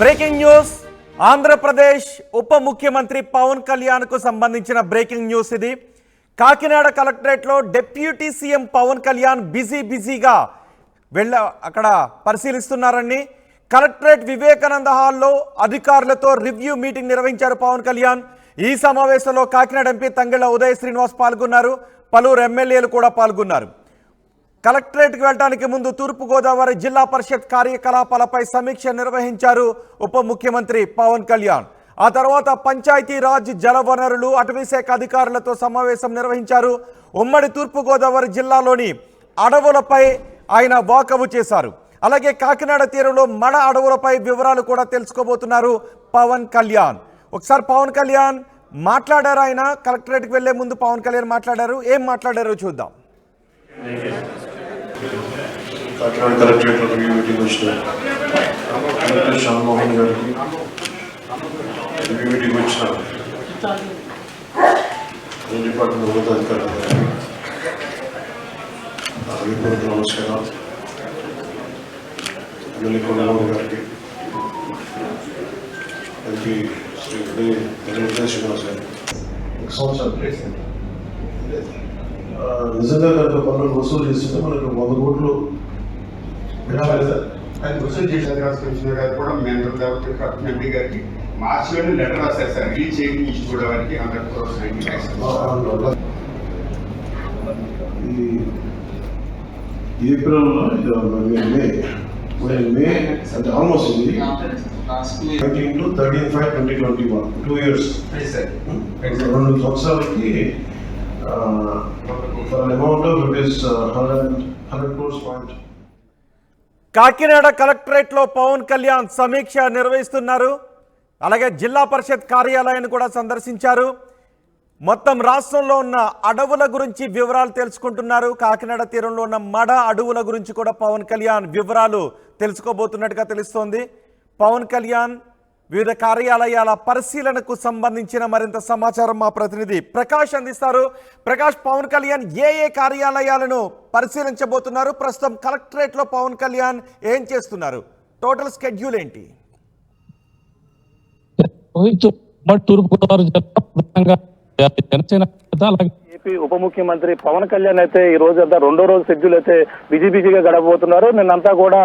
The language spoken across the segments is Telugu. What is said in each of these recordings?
Breaking news. ఆంధ్రప్రదేశ్ ఉప ముఖ్యమంత్రి పవన్ కళ్యాణ్కు సంబంధించిన బ్రేకింగ్ న్యూస్ ఇది. కాకినాడ కలెక్టరేట్లో deputy CM Pawan Kalyan busy బిజీగా వెళ్ళ అక్కడ పరిశీలిస్తున్నారని కలెక్టరేట్ వివేకానంద హాల్లో అధికారులతో రివ్యూ మీటింగ్ నిర్వహించారు పవన్ కళ్యాణ్. ఈ సమావేశంలో కాకినాడ ఎంపీ తంగెళ్ళ ఉదయ శ్రీనివాస్ పాల్గొన్నారు. పలువురు ఎమ్మెల్యేలు కూడా పాల్గొన్నారు. కలెక్టరేట్కి వెళ్ళడానికి ముందు తూర్పుగోదావరి జిల్లా పరిషత్ కార్యకలాపాలపై సమీక్ష నిర్వహించారు ఉప ముఖ్యమంత్రి పవన్ కళ్యాణ్. ఆ తర్వాత పంచాయతీరాజ్ జలవనరులు అటవీశాఖ అధికారులతో సమావేశం నిర్వహించారు. ఉమ్మడి తూర్పుగోదావరి జిల్లాలోని అడవులపై ఆయన వాకబు చేశారు. అలాగే కాకినాడ తీరంలో మడ అడవులపై వివరాలు కూడా తెలుసుకోబోతున్నారు పవన్ కళ్యాణ్. ఒకసారి పవన్ కళ్యాణ్ మాట్లాడారు ఆయన? కలెక్టరేట్కి వెళ్ళే ముందు పవన్ కళ్యాణ్ మాట్లాడారు. ఏం మాట్లాడారో చూద్దాం. కాకినాడ కలెక్టరేట్ రివ్యూ మీటింగ్ వచ్చిన కలెక్టర్ శ్యామమోహన్ గారికి రివ్యూ మీటింగ్ వచ్చిన అన్ని డిపార్ట్మెంట్ ఉన్నతాధికారులు గారికి హృదయపూర్వక నమస్కారం ఎమ్మెల్యే కొండమూరి గారికి ఎంపీ శ్రీ ఉదయ్ ఉదయ శ్రీనివాస్ గారికి ఒక సంవత్సరం ఆ, నిజంగా కనుక వసూలు చేస్తుంటే మనకు వంద కోట్లు. అది వసూలు చేసిన తర్వాత కమిషనర్ గారు కూడా మెంబర్ కాబట్టి ఎంపీ గారికి మార్చిలోనే లెటర్ రాశారు సార్. రిలీజ్ చేయడం ఇచ్చి కూడా వారికి హండ్రెడ్ క్రోర్స్ ఏప్రిల్లో మే మే మే అంటే almost nineteen to thirteen five twenty twenty one two years. రెండు సంవత్సరాలకి కాకినాడ కలెక్టరేట్లో పవన్ కళ్యాణ్ సమీక్ష నిర్వహిస్తున్నారు. అలాగే జిల్లా పరిషత్ కార్యాలయాన్ని కూడా సందర్శించారు. మొత్తం రాష్ట్రంలో ఉన్న అడవుల గురించి వివరాలు తెలుసుకుంటున్నారు. కాకినాడ తీరంలో ఉన్న మడ అడవుల గురించి కూడా పవన్ కళ్యాణ్ వివరాలు తెలుసుకోబోతున్నట్టుగా తెలుస్తోంది. పవన్ కళ్యాణ్ వివిధ కార్యాలయాల పరిశీలనకు సంబంధించిన మరింత సమాచారం మా ప్రతినిధి ప్రకాష్ అందిస్తారు. ప్రకాష్ పవన్ కళ్యాణ్ ఏ ఏ కార్యాలయాలను పరిశీలించబోతున్నారు? ప్రస్తుతం కలెక్టరేట్లో పవన్ కళ్యాణ్ ఏం చేస్తున్నారు? టోటల్ స్కెడ్యూల్ ఏంటి? తూర్పుగోదావరి జిల్లా జనసేన అలాగే ఏపీ ఉప ముఖ్యమంత్రి పవన్ కళ్యాణ్ అయితే ఈ రోజు అంతా రెండో రోజు షెడ్యూల్ అయితే బిజీ బిజీగా గడపబోతున్నారు. నిన్నంతా కూడా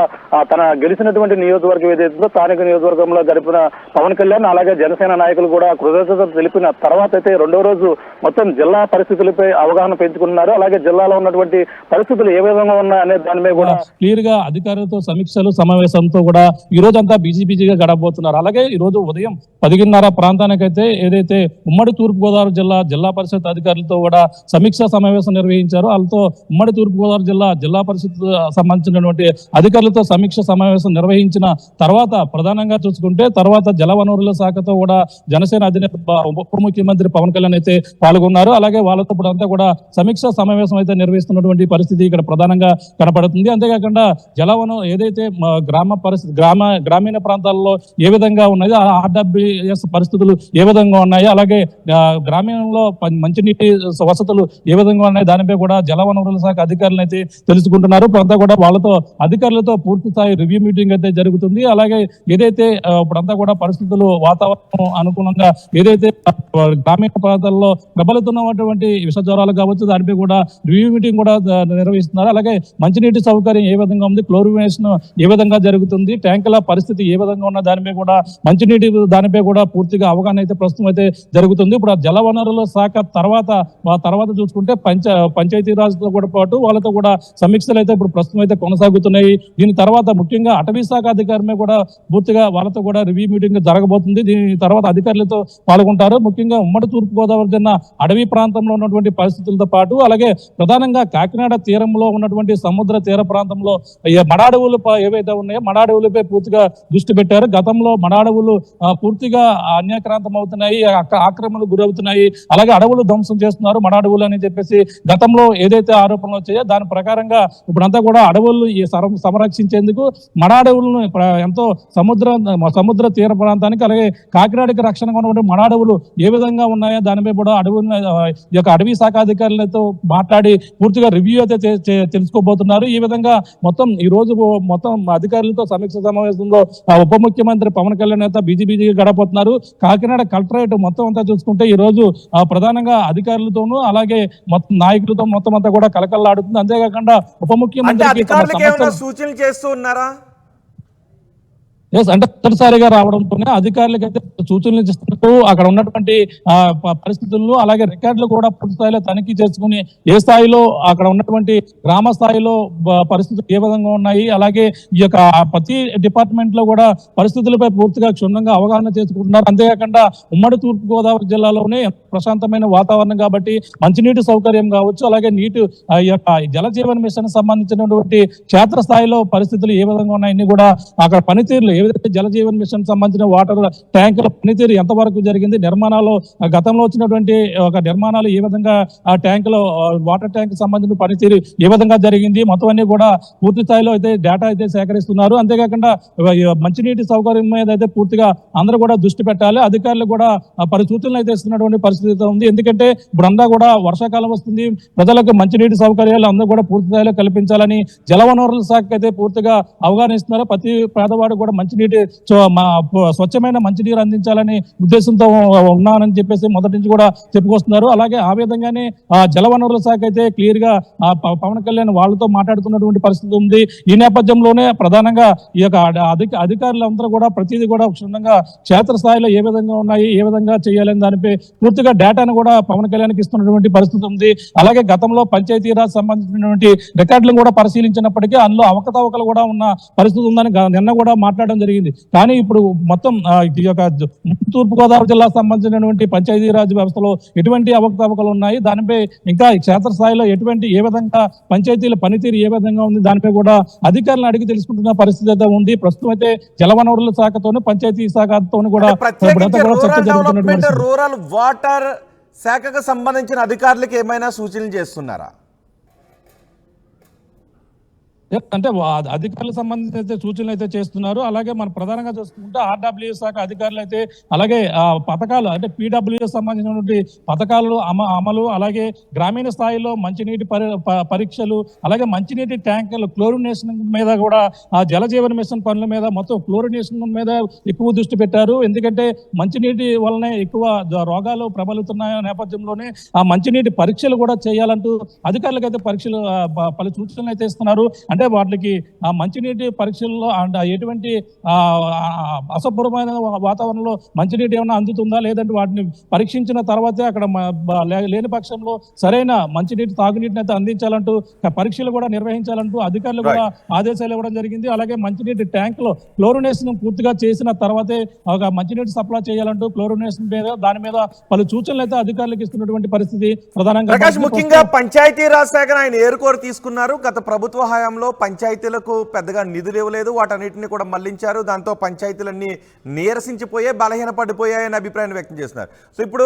తన గెలిచినటువంటి నియోజకవర్గం ఏదైతుందో స్థానిక నియోజకవర్గంలో గడిపిన పవన్ కళ్యాణ్ అలాగే జనసేన నాయకులు కూడా కృతజ్ఞతలు తెలిపిన తర్వాత అయితే రెండో రోజు మొత్తం జిల్లా పరిస్థితులపై అవగాహన పెంచుకున్నారు అలాగే జిల్లాలో ఉన్నటువంటి పరిస్థితులు ఏ విధంగా ఉన్నాయనే దాని మీద కూడా క్లియర్గా అధికారులతో సమీక్షలు సమావేశంతో కూడా ఈ రోజు అంతా బిజీ బిజీగా గడపబోతున్నారు. అలాగే ఈ రోజు ఉదయం పదిన్నర ప్రాంతానికైతే ఏదైతే ఉమ్మడి తూర్పుగోదావరి జిల్లా జిల్లా పరిషత్ అధికారులతో కూడా సమీక్షా సమావేశం నిర్వహించారు. వాళ్ళతో ఉమ్మడి తూర్పుగోదావరి జిల్లా జిల్లా పరిషత్ సంబంధించినటువంటి అధికారులతో సమీక్ష సమావేశం నిర్వహించిన తర్వాత ప్రధానంగా చూసుకుంటే తర్వాత జలవనరుల శాఖతో కూడా జనసేన అధినేత ఉప ముఖ్యమంత్రి పవన్ కళ్యాణ్ అయితే పాల్గొన్నారు. అలాగే వాళ్ళతో ఇప్పుడు అంతా కూడా సమీక్ష సమావేశం అయితే నిర్వహిస్తున్నటువంటి పరిస్థితి ఇక్కడ ప్రధానంగా కనపడుతుంది. అంతేకాకుండా జలవనం ఏదైతే గ్రామ పరిస్థితి గ్రామ గ్రామీణ ప్రాంతాల్లో ఏ విధంగా ఉన్నాయో ఆర్డబ్ల్యూఎస్ పరిస్థితులు ఏ విధంగా ఉన్నాయో అలాగే గ్రామీణంలో మంచినీటి వసతులు ఏ విధంగా ఉన్నాయి? దానిపై కూడా జలవనరుల శాఖ అధికారులు అయితే తెలుసుకుంటున్నారు. ఇప్పుడు అంతా కూడా వాళ్ళతో అధికారులతో పూర్తి స్థాయి రివ్యూ మీటింగ్ అయితే జరుగుతుంది. అలాగే ఏదైతే ఇప్పుడంతా కూడా పరిస్థితులు వాతావరణం అనుకూలంగా ఏదైతే గ్రామీణ ప్రాంతాల్లో ప్రబలుతున్నటువంటి విష జ్వరాలు కావచ్చు దానిపై కూడా రివ్యూ మీటింగ్ కూడా నిర్వహిస్తున్నారు. అలాగే మంచినీటి సౌకర్యం ఏ విధంగా ఉంది? క్లోరినేషన్ ఏ విధంగా జరుగుతుంది? ట్యాంకుల పరిస్థితి ఏ విధంగా ఉన్న దానిపై కూడా మంచినీటి దానిపై కూడా పూర్తిగా అవగాహన అయితే ప్రస్తుతం అయితే జరుగుతుంది. ఇప్పుడు జలవనరుల జల వనరుల శాఖ తర్వాత తర్వాత చూసుకుంటే పంచ పంచాయతీరాజ్తో కూడా పాటు వాళ్ళతో కూడా సమీక్షలు అయితే ఇప్పుడు ప్రస్తుతం అయితే కొనసాగుతున్నాయి. దీని తర్వాత ముఖ్యంగా అటవీ శాఖ అధికారమే కూడా పూర్తిగా వాళ్ళతో కూడా రివ్యూ మీటింగ్ జరగబోతుంది. దీని తర్వాత అధికారులతో పాల్గొంటారు. ముఖ్యంగా ఉమ్మడి తూర్పు గోదావరి జిల్లా అటవీ ప్రాంతంలో ఉన్నటువంటి పరిస్థితులతో పాటు అలాగే ప్రధానంగా కాకినాడ తీరంలో ఉన్నటువంటి సముద్ర తీర ప్రాంతంలో మడాడవులు ఏవైతే ఉన్నాయో మడాడవులపై పూర్తిగా దృష్టి పెట్టారు. గతంలో మడాడవులు పూర్తిగా అన్యాక్రాంతం అవుతున్నాయి అక్క- ఆక్రమణకు గురవుతున్నాయి. అలాగే అడవులు ధ్వంసం చేస్తున్నారు. మడ అడవులు అని చెప్పేసి గతంలో ఏదైతే ఆరోపణలు వచ్చాయో దాని ప్రకారంగా ఇప్పుడంతా కూడా అడవులు ఈ సర- సంరక్షించేందుకు మడ అడవులను ఎంతో సముద్ర సముద్ర తీర ప్రాంతానికి అలాగే కాకినాడకి రక్షణగా ఉన్నటువంటి మడ అడవులు ఏ విధంగా ఉన్నాయో దానిపై కూడా అడవులను ఈ యొక్క అడవి శాఖ అధికారులతో మాట్లాడి పూర్తిగా రివ్యూ అయితే తెలుసుకోబోతున్నారు. ఈ విధంగా మొత్తం ఈ రోజు మొత్తం అధికారులతో సమీక్ష సమావేశంలో ఉప ముఖ్యమంత్రి పవన్ కళ్యాణ్ అయితే బిజీ బిజీగా గడపబోతున్నారు. కాకినాడ కలెక్టరేట్ మొత్తం అంతా చూసుకుంటే ఈ రోజు ఆ, ప్రధానంగా అధికారులతోనూ అలాగే మొత్తం నాయకులతో మొత్తం అంతా కూడా కలకల్లాడుతుంది. అంతేకాకుండా ఉప సమస్యలు- సూచనలు చేస్తూ ఉన్నారా? ఎస్ అంటే తొలిసారిగా రావడంతోనే అధికారులకు అయితే సూచనలు ఇస్తున్నట్టు అక్కడ ఉన్నటువంటి పరిస్థితుల్లో అలాగే రికార్డులు కూడా పూర్తి స్థాయిలో తనిఖీ చేసుకుని ఏ స్థాయిలో అక్కడ ఉన్నటువంటి గ్రామ స్థాయిలో పరిస్థితులు ఏ విధంగా ఉన్నాయి అలాగే ఈ యొక్క ప్రతి డిపార్ట్మెంట్లో కూడా పరిస్థితులపై పూర్తిగా క్షుణ్ణంగా అవగాహన చేసుకుంటున్నారు. అంతేకాకుండా ఉమ్మడి తూర్పు గోదావరి జిల్లాలోనే ప్రశాంతమైన వాతావరణం కాబట్టి మంచినీటి సౌకర్యం కావచ్చు అలాగే నీటి ఈ యొక్క జలజీవన మిషన్ సంబంధించినటువంటి క్షేత్ర స్థాయిలో పరిస్థితులు ఏ విధంగా ఉన్నాయని కూడా అక్కడ పనితీరులు ఏ జల జలజీవన్ మిషన్ సంబంధించిన వాటర్ ట్యాంకుల పనితీరు ఎంతవరకు జరిగింది నిర్మాణాలు గతంలో వచ్చినటువంటి ఒక నిర్మాణాలు ఏ విధంగా ఆ ట్యాంకులో వాటర్ ట్యాంక్ సంబంధించిన పనితీరు ఏ విధంగా జరిగింది మొత్తం అన్ని కూడా పూర్తి స్థాయిలో అయితే డేటా అయితే సేకరిస్తున్నారు. అంతేకాకుండా మంచినీటి సౌకర్యం మీద అయితే పూర్తిగా అందరూ కూడా దృష్టి పెట్టాలి. అధికారులు కూడా పరిసూచనలు అయితే ఇస్తున్నటువంటి పరిస్థితి ఉంది. ఎందుకంటే ఇప్పుడంతా కూడా వర్షాకాలం వస్తుంది. ప్రజలకు మంచినీటి సౌకర్యాలు అందరూ కూడా పూర్తి స్థాయిలో కల్పించాలని జలవనరుల శాఖ అయితే పూర్తిగా అవగాహన ఇస్తున్నారు ప్రతి పేదవాడు కూడా మంచినీటి స్వచ్ఛమైన మంచినీరు అందించాలని ఉద్దేశంతో ఉన్నానని చెప్పేసి మొదటి నుంచి కూడా చెప్పుకొస్తున్నారు. అలాగే ఆ విధంగానే ఆ జలవనరుల శాఖ అయితే క్లియర్గా పవన్ కళ్యాణ్ వాళ్ళతో మాట్లాడుతున్నటువంటి పరిస్థితి ఉంది. ఈ నేపథ్యంలోనే ప్రధానంగా ఈ యొక్క అధిక అధికారులందరూ కూడా ప్రతిదీ కూడా క్షుణ్ణంగా క్షేత్ర స్థాయిలో ఏ విధంగా ఉన్నాయి ఏ విధంగా చేయాలని దానిపై పూర్తిగా డేటాను కూడా పవన్ కళ్యాణ్కి ఇస్తున్నటువంటి పరిస్థితి ఉంది. అలాగే గతంలో పంచాయతీరాజ్ సంబంధించినటువంటి రికార్డులను కూడా పరిశీలించినప్పటికీ అందులో అవకతవకలు కూడా ఉన్న పరిస్థితి ఉందని నిన్న కూడా మాట్లాడడం జరిగింది. కానీ ఇప్పుడు మొత్తం ఈ యొక్క జ- తూర్పు గోదావరి జిల్లా సంబంధించినటువంటి పంచాయతీరాజ్ వ్యవస్థలో ఎటువంటి అవకతవకలు ఉన్నాయి? దానిపై ఇంకా ఈ క్షేత్ర స్థాయిలో ఎటువంటి ఏ విధంగా పంచాయతీల పనితీరు ఏ విధంగా ఉంది? దానిపై కూడా అధికారులను అడిగి తెలుసుకుంటున్న పరిస్థితి అయితే ఉంది. ప్రస్తుతం అయితే జలవనరుల శాఖతోను పంచాయతీ శాఖతోను కూడా. రూరల్ వాటర్ శాఖకు సంబంధించిన అధికారులకు ఏమైనా సూచనలు చేస్తున్నారా? అంటే అధికారులకు సంబంధించి అయితే సూచనలు అయితే చేస్తున్నారు. అలాగే మనం ప్రధానంగా చూసుకుంటే ఆర్డబ్ల్యూ శాఖ అధికారులు అయితే అలాగే ఆ, పథకాలు అంటే పీడబ్ల్యూఎస్ సంబంధించినటువంటి పథకాలు అమ అమలు అలాగే గ్రామీణ స్థాయిలో మంచినీటి పరి పరీక్షలు అలాగే మంచినీటి ట్యాంకులు క్లోరినేషన్ మీద కూడా ఆ జలజీవన మిషన్ పనుల మీద మొత్తం క్లోరినేషన్ మీద ఎక్కువ దృష్టి పెట్టారు. ఎందుకంటే మంచినీటి వల్లనే ఎక్కువ రోగాలు ప్రబలుతున్న నేపథ్యంలోనే ఆ మంచినీటి పరీక్షలు కూడా చేయాలంటూ అధికారులకు అయితే పరీక్షలు పలు సూచనలు అయితే ఇస్తున్నారు. అంటే వాటికి ఆ మంచినీటి పరీక్షల్లో అండ్ ఎటువంటి అసభ్రమైన వాతావరణంలో మంచినీటి ఏమైనా అందుతుందా? లేదంటే వాటిని పరీక్షించిన తర్వాతే అక్కడ లేని పక్షంలో సరైన మంచినీటి తాగునీటిని అయితే అందించాలంటూ పరీక్షలు కూడా నిర్వహించాలంటూ అధికారులు కూడా ఆదేశాలు ఇవ్వడం జరిగింది. అలాగే మంచినీటి ట్యాంకులో క్లోరినేషన్ పూర్తిగా చేసిన తర్వాతే ఒక మంచినీటి సప్లై చేయాలంటూ క్లోరినేషన్ మీద దాని మీద పలు సూచనలు అయితే అధికారులకు ఇస్తున్నటువంటి పరిస్థితి ప్రధానంగా ముఖ్యంగా పంచాయతీరాజ్ శాఖను ఆయన ఏరుకోరు తీసుకున్నారు. గత ప్రభుత్వ హయాంలో పంచాయతీలకు పెద్దగా నిధులు ఇవ్వలేదు వాటన్నిటిని కూడా మళ్ళించారు. దాంతో పంచాయతీలన్నీ నీరసించిపోయే బలహీన పడిపోయాయని అభిప్రాయం వ్యక్తం చేస్తున్నారు. సో ఇప్పుడు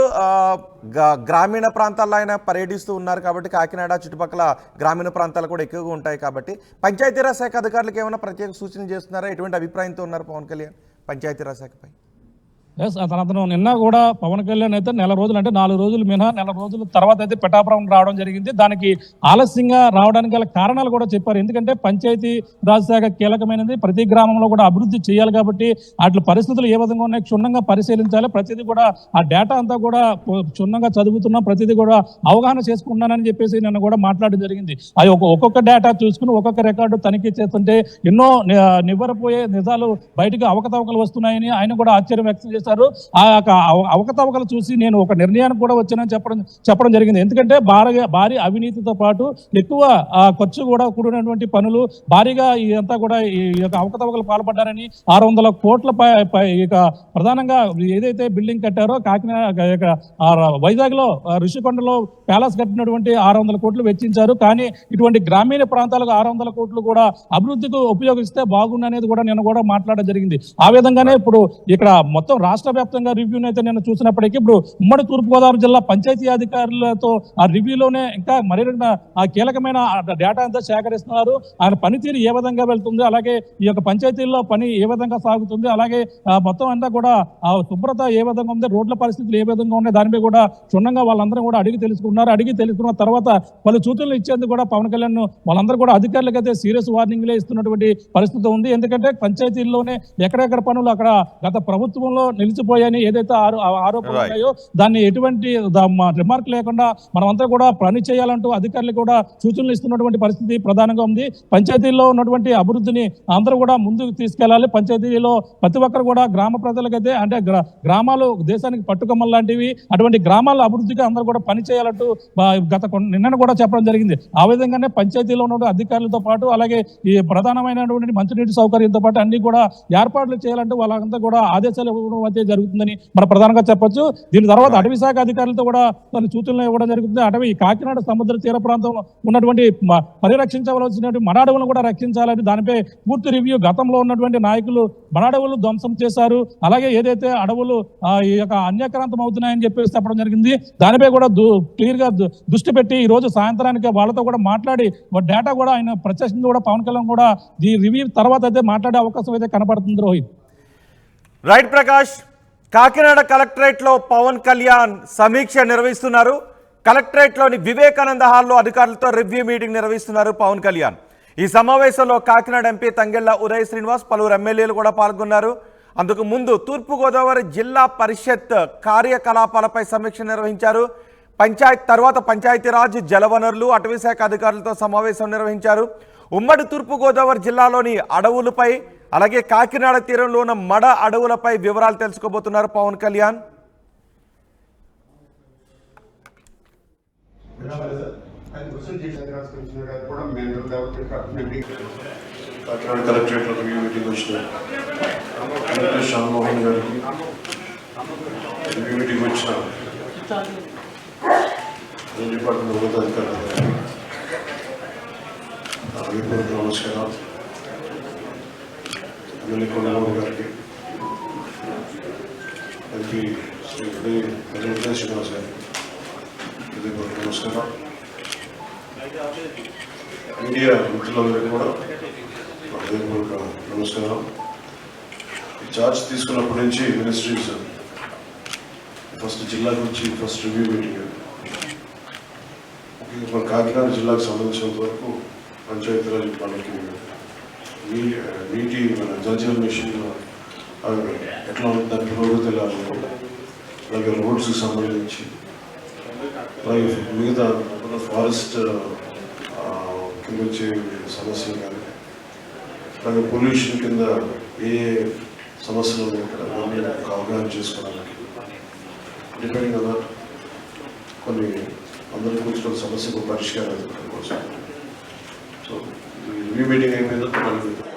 గ- గ్రామీణ ప్రాంతాల్లో ఆయన పర్యటిస్తూ ఉన్నారు కాబట్టి కాకినాడ చుట్టుపక్కల గ్రామీణ ప్రాంతాలు కూడా ఎక్కువగా ఉంటాయి కాబట్టి పంచాయతీరాజ్ శాఖ అధికారులకు ఏమైనా ప్రత్యేక సూచనలు చేస్తున్నారా? ఎటువంటి అభిప్రాయంతో ఉన్నారు పవన్ కళ్యాణ్ పంచాయతీరాజ్ శాఖపై? ఎస్ అతను అతను నిన్న కూడా పవన్ కళ్యాణ్ అయితే నెల రోజులు అంటే నాలుగు రోజులు మినహా నెల రోజుల తర్వాత అయితే పిఠాపురం రావడం జరిగింది. దానికి ఆలస్యంగా రావడానికి గల కారణాలు కూడా చెప్పారు. ఎందుకంటే పంచాయతీ రాజ్ శాఖ కీలకమైనది. ప్రతి గ్రామంలో కూడా అభివృద్ధి చేయాలి కాబట్టి వాటి పరిస్థితులు ఏ విధంగా ఉన్నాయి క్షుణ్ణంగా పరిశీలించాలి. ప్రతిదీ కూడా ఆ డేటా అంతా కూడా క్షుణ్ణంగా చదువుతున్నాం. ప్రతిదీ కూడా అవగాహన చేసుకున్నానని చెప్పేసి నిన్న కూడా మాట్లాడడం జరిగింది. అది ఒక ఒక్కొక్క డేటా చూసుకుని ఒక్కొక్క రికార్డు తనిఖీ చేస్తుంటే ఎన్నో నివ్వరపోయే నిజాలు బయటకు అవకతవకలు వస్తున్నాయని ఆయన కూడా ఆశ్చర్యం వ్యక్తం చేశారు. ఆ యొక్క అవకతవకలు చూసి నేను ఒక నిర్ణయానికి కూడా వచ్చానని చెప్పడం చెప్పడం జరిగింది. ఎందుకంటే భారీ భారీ అవినీతితో పాటు ఎక్కువ ఖర్చు కూడా కూడినటువంటి పనులు భారీగా ఇదంతా కూడా ఈ యొక్క అవకతవకలు పాల్పడ్డారని ఆరు వందల కోట్ల పై పై ఇక ప్రధానంగా ఏదైతే బిల్డింగ్ కట్టారో కాకినాడ వైజాగ్లో ఋషికొండలో ప్యాలెస్ కట్టినటువంటి ఆరు వందల కోట్లు వెచ్చించారు. కానీ ఇటువంటి గ్రామీణ ప్రాంతాలకు ఆరు వందల కోట్లు కూడా అభివృద్ధికి ఉపయోగిస్తే బాగుండు అనేది కూడా నేను కూడా మాట్లాడడం జరిగింది. ఆ విధంగానే ఇప్పుడు ఇక్కడ మొత్తం రాష్ట్ర వ్యాప్తంగా రివ్యూని అయితే నేను చూసినప్పటికీ ఇప్పుడు ఉమ్మడి తూర్పుగోదావరి జిల్లా పంచాయతీ అధికారులతో ఆ రివ్యూలోనే ఇంకా మరిన్న ఆ కీలకమైన డేటా అంతా సేకరిస్తున్నారు. ఆయన పనితీరు ఏ విధంగా వెళ్తుంది అలాగే ఈ యొక్క పంచాయతీల్లో పని ఏ విధంగా సాగుతుంది అలాగే ఆ, మొత్తం అంతా కూడా ఆ శుభ్రత ఏ విధంగా ఉంది రోడ్ల పరిస్థితులు ఏ విధంగా ఉన్నాయి దానిపై కూడా క్షుణ్ణంగా వాళ్ళందరూ కూడా అడిగి తెలుసుకున్నారు. అడిగి తెలుసుకున్న తర్వాత పలు సూచనలు ఇచ్చేందుకు కూడా పవన్ కళ్యాణ్ వాళ్ళందరూ కూడా అధికారులకైతే సీరియస్ వార్నింగ్లే ఇస్తున్నటువంటి పరిస్థితి ఉంది. ఎందుకంటే పంచాయతీల్లోనే ఎక్కడెక్కడ పనులు అక్కడ గత ప్రభుత్వంలో నిలిచిపోయాయని ఏదైతే ఆరోపణలు. ఉన్నాయో దాన్ని ఎటువంటి రిమార్క్ లేకుండా మనమంతా కూడా పని చేయాలంటూ అధికారులు కూడా సూచనలు ఇస్తున్నటువంటి పరిస్థితి ప్రధానంగా ఉంది. పంచాయతీల్లో ఉన్నటువంటి అభివృద్ధిని అందరూ కూడా ముందుకు తీసుకెళ్ళాలి పంచాయతీలో ప్రతి ఒక్కరు కూడా గ్రామ ప్రజలకైతే అంటే గ్రా- గ్రామాలు దేశానికి పట్టుకొమ్మలు లాంటివి అటువంటి గ్రామాల అభివృద్ధికి అందరూ కూడా పని చేయాలంటూ గత కొన్ని- నిన్న కూడా చెప్పడం జరిగింది. ఆ విధంగానే పంచాయతీలో ఉన్న అధికారులతో పాటు అలాగే ఈ ప్రధానమైనటువంటి మంచినీటి సౌకర్యంతో పాటు అన్ని కూడా ఏర్పాట్లు చేయాలంటూ వాళ్ళంతా కూడా ఆదేశాలు మధ్య జరుగుతుందని మన ప్రధానంగా చెప్పొచ్చు. దీని తర్వాత అటవీ శాఖ అధికారులతో కూడా కొన్ని సూచనలు ఇవ్వడం జరుగుతుంది. అటవీ కాకినాడ సముద్ర తీర ప్రాంతంలో ఉన్నటువంటి పరిరక్షించవలసినటువంటి మనాడవులను కూడా రక్షించాలని దానిపై పూర్తి రివ్యూ గతంలో ఉన్నటువంటి నాయకులు మన అడవులు ధ్వంసం చేశారు. అలాగే ఏదైతే అడవులు ఈ యొక్క అన్యక్రాంతం అవుతున్నాయని చెప్పేసి చెప్పడం జరిగింది. దానిపై కూడా క్లియర్గా దు- దృష్టి పెట్టి ఈ రోజు సాయంత్రానికి వాళ్ళతో కూడా మాట్లాడి డేటా కూడా ఆయన ప్రత్యక్షంగా కూడా పవన్ కళ్యాణ్ కూడా ఈ రివ్యూ తర్వాత అయితే మాట్లాడే అవకాశం అయితే కనపడుతుంది రోహిత్. రైట్ ప్రకాష్ కాకినాడ కలెక్టరేట్లో పవన్ కళ్యాణ్ సమీక్ష నిర్వహిస్తున్నారు. కలెక్టరేట్లోని వివేకానంద హాల్లో అధికారులతో రివ్యూ మీటింగ్ నిర్వహిస్తున్నారు పవన్ కళ్యాణ్. ఈ సమావేశంలో కాకినాడ ఎంపీ తంగెళ్ళ ఉదయ్ శ్రీనివాస్ పలువురు ఎమ్మెల్యేలు కూడా పాల్గొన్నారు. అందుకు ముందు తూర్పుగోదావరి జిల్లా పరిషత్ కార్యకలాపాలపై సమీక్ష నిర్వహించారు. పంచాయత్ తర్వాత పంచాయతీరాజ్ జలవనరులు అటవీశాఖ అధికారులతో సమావేశం నిర్వహించారు. ఉమ్మడి తూర్పుగోదావరి జిల్లాలోని అడవులపై అలాగే కాకినాడ తీరంలో ఉన్న మడ అడవులపై వివరాలు తెలుసుకోబోతున్నారు పవన్ కళ్యాణ్. కాకినాడ కలెక్టరేట్లో మీటింగ్ వచ్చిన కలెక్టర్ గారికి మీటింగ్ వచ్చిన డిపార్ట్మెంట్ ఉన్నతాధికారులు నమస్కారం ఎమ్మెల్యే కొండలరావు గారికి ఎంపీ శ్రీ ఉదయ్ వెంకటేశ్వర శ్రీనివాస్ గారికి హృదయపూర్వక నమస్కారం మీడియా మిత్రులందరికీ కూడా హృదయపూర్వక నమస్కారం ఈ చార్జ్ తీసుకున్నప్పటి నుంచి మినిస్ట్రీస్ ఫస్ట్ జిల్లా గురించి ఫస్ట్ రివ్యూ మీటింగ్ ముఖ్యంగా మన కాకినాడ జిల్లాకు సంబంధించినంత వరకు పంచాయతీరాజ్ పాలకి నీటి మన జలజీవన్ మిషన్ అవి ఎట్లా ఉంది దాని పురోగతి అలాగే రోడ్స్కి సంబంధించి అలాగే మిగతా ఫారెస్ట్ కింద వచ్చే సమస్యలు కానీ అలాగే పొల్యూషన్ కింద ఏ సమస్యలు ఉన్నాయి ఇక్కడ? అవన్నీ ఒక అవగాహన చేసుకోవడానికి. డిపెండింగ్ అన్న కొన్ని అందరి గురించి కొన్ని సమస్యకు పరిష్కారం కోసం. సో ఈ రివ్యూ మీటింగ్ అయిపోయిన తర్వాత మనకి